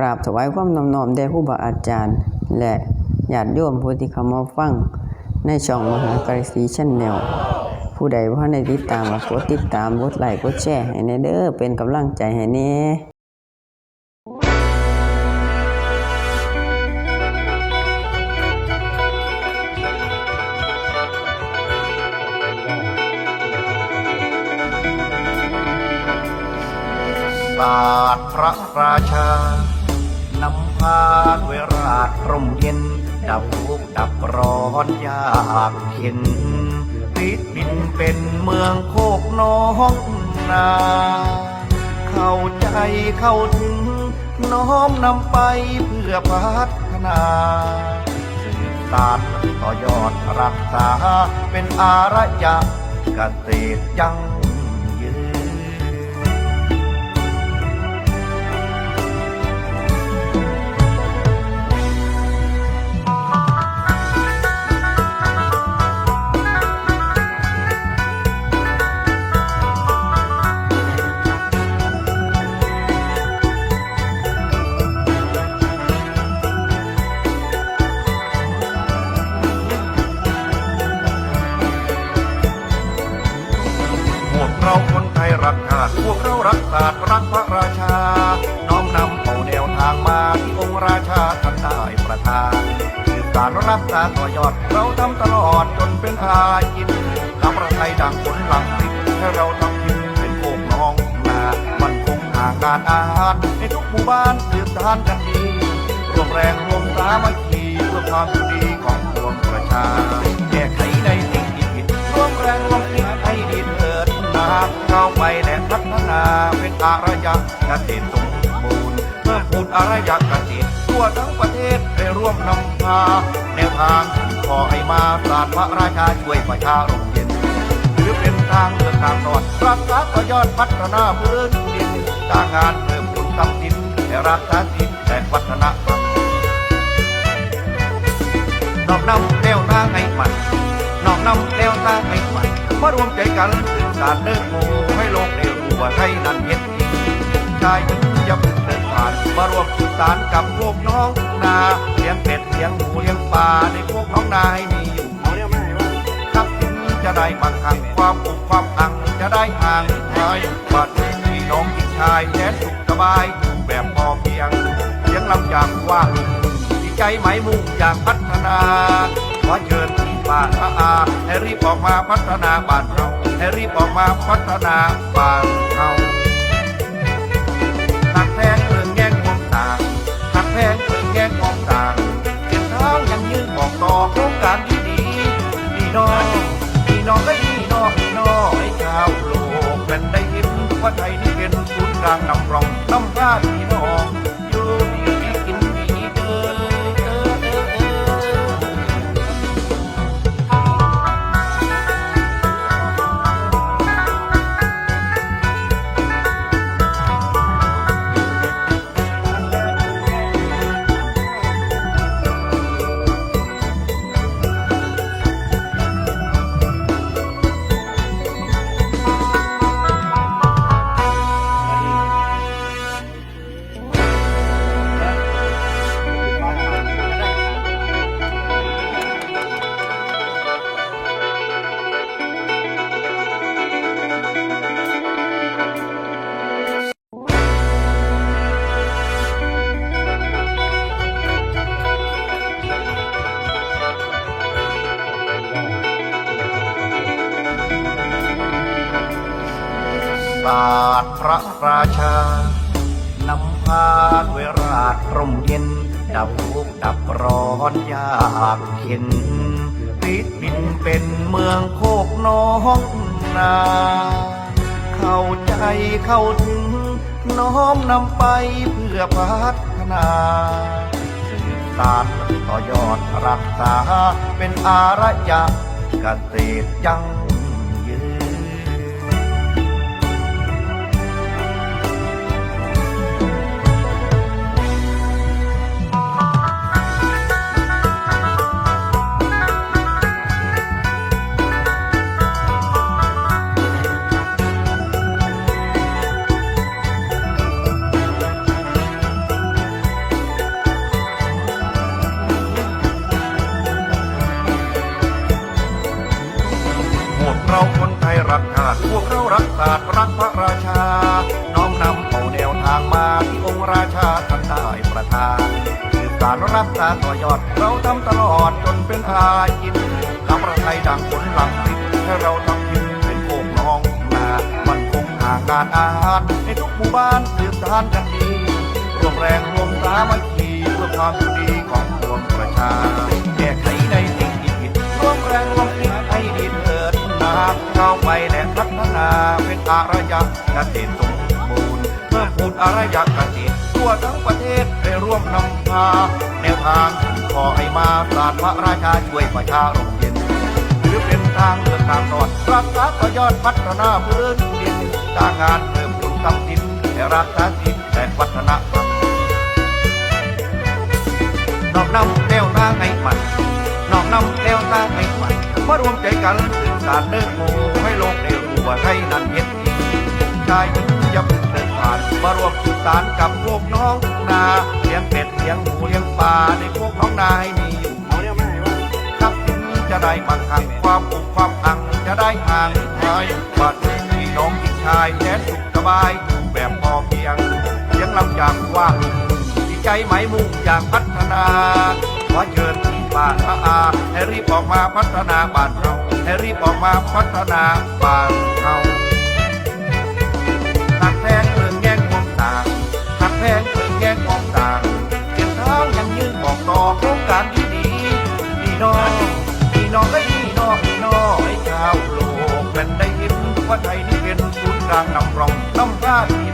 ราบถวายความนอบน้อมแด่ครูบาอาจารย์ และญาติโยมผู้ที่เข้ามาฟังในช่องมหากรสีชันแนลผู้ใดว่าในติดตามกดติดตามกดไลค์กดแชร์ให้แน่เด้อเป็นกำลังใจให้แน่ศาสตร์พระราชา นำพาด้วยราชร่มเย็น ดับทุกข์ดับร้อนยากเข็นพิษดินเป็นเมืองโคกน้องนา เข้าใจเข้าถึง น้อมนำไปเพื่อพัฒนาสืบสานต่อยอดรักษาเป็นอารยะเกษตรยัง ติพวกเรารักศาสตร์รักพระราชา น้อมนำเอาแนวทางมาที่องค์ราชาท่านได้ประทานสืบสานรักษาต่อยอด เราทำตลอดจนเป็นอาจินทำประไทยดังผลหลังติดให้เราทำกินเป็นโอ่งน้องนามันคงห่างการอาหารในทุกหมู่บ้านสืบสานกันดีรวมแรงรวมสามัคคีเพื่อความดีของปวงประชาแก้ไขในสิ่งที่ผิดรวมแรงรวม นาเข้าไปและพัฒนาเป็นอารยะเกษตรสมบูรณ์เพิ่มพูนอารยะเกษตรทั่วทั้งประเทศไปร่วมนำพาแนวทางขอให้มาศาสตร์พระราชาช่วยประชาร่มเย็นถือเป็นทางเดินทางรอดรักษาต่อยอดพัฒนาพื้นดินสร้างงานเพิ่มคุณทรัพย์สินและรักษาสินและวัฒนธรรมน้อมนำแนวทางให้มันน้อมนำแนวทางให้มัน มารวมใจกันสืบสานเดินหมู่ให้โลกได้รู้ว่าไทยนั้นเห็นจริงชายหญิงอย่าเพิ่งเดินผ่านมารวมสืบสานกับพวกน้องนาเลี้ยงเป็ดเลี้ยงหมูเลี้ยงปลาในพวกน้องนาให้มีอยู่ทักษิณจะได้บางครั้งความอุกความอังจะได้ห่างหายบัดนี้น้องกินชายแสนสุขสบายอยู่แบบพอเพียงเสียงลำจากว่างดีใจไหมมุ่งอยากพัฒนา บ้านอาอาให้รีบออกมาพัฒนาบ้านเราให้รีบออกมาพัฒนาบ้านเราหักแพงเรื่องแง่งมองต่างหักแพงเรื่องแง่งมองต่างเส้นทางยังยืนบอกต่อโครงการที่ดีดีน้องดีน้องก็ดีน้องดีน้องให้ชาวโลกแผ่นได้เห็นว่าไทยนี่เป็นศูนย์กลางนำรองนำพาพี่น้องาสตร์พระราชานำพาด้วยราชร่มเย็น ดับทุกข์ดับร้อนยากเข็นพิษดินเป็นเมืองโคกน้องนา เข้าใจเข้าถึง น้อมนำไปเพื่อพัฒนาสืบสานต่อยอดรักษาเป็นอารยะเกษตรยังาติพวกเรารักศาสตร์รักพระราชา น้อมนำเอาแนวทางมาที่องค์ราชาท่านได้ประทานสืบสารรักษาต่อยอดเราทำตลอดจนเป็นอายินข้าพระไทยดังผลหลังติดให้เราทำกินเป็นโคกน้องนามันคงทางการอาหารในทุกหมู่บ้านสืบสานกันดีรวมแรงรวมสามัคคีเพื่อความสุขดีของปวงประชา ดนาเข้าไปและพัฒนาเป็นอารยะเกษตรสมบูรณ์เพิ่มพูนอารยะเกษตรทั่วทั้งประเทศให้ร่วมนำพาแนวทางขอให้มาศาสตร์พระราชาช่วยประชาร่มเย็นหรือเป็นทางเลือกทางรอดรักษาต่อยอดพัฒนาพื้นดินสร้างงานเพิ่มคุณทรัพย์สินและรักษาสินและวัฒนธรรมนอกนำแนวทางให้มันนอกนำแนวทางให้มันมารวมใจกัน สื่อสารเนื้อหมูให้โลกได้รู้ว่าไทยนั้นเห็นจริงชายหญิงอย่าเพิ่งเดินผ่านมารวมสื่อสารกับพวกน้องนาเลี้ยงเป็ดเลี้ยงหมูเลี้ยงปลาในพวกน้องนาให้มีอยู่เอาเนี่ยไม่ทรัพย์สินจะได้มั่งคั่งความอุกความอังจะได้ห่างหายบัดนี้น้องที่ชายแสนสุขสบายอยู่แบบพอเพียงเสียงลำจากว่าดีใจไหมมุ่งอยากพัฒนาขอเชิญ บ้านอาอาให้รีบออกมาพัฒนาบ้านเราให้รีบออกมาพัฒนาบ้านเราหักแพงเรื่องแง่งมองต่างหักแพงเรื่องแง่งมองต่างเก็บเท้ายังยืนบอกต่อโครงการที่ดีดีน้องดีน้องได้ดีน้องดีน้องให้ชาวโลกเป็นได้เห็นว่าไทยนี่เป็นศูนย์กลางนำร่องนำท่าที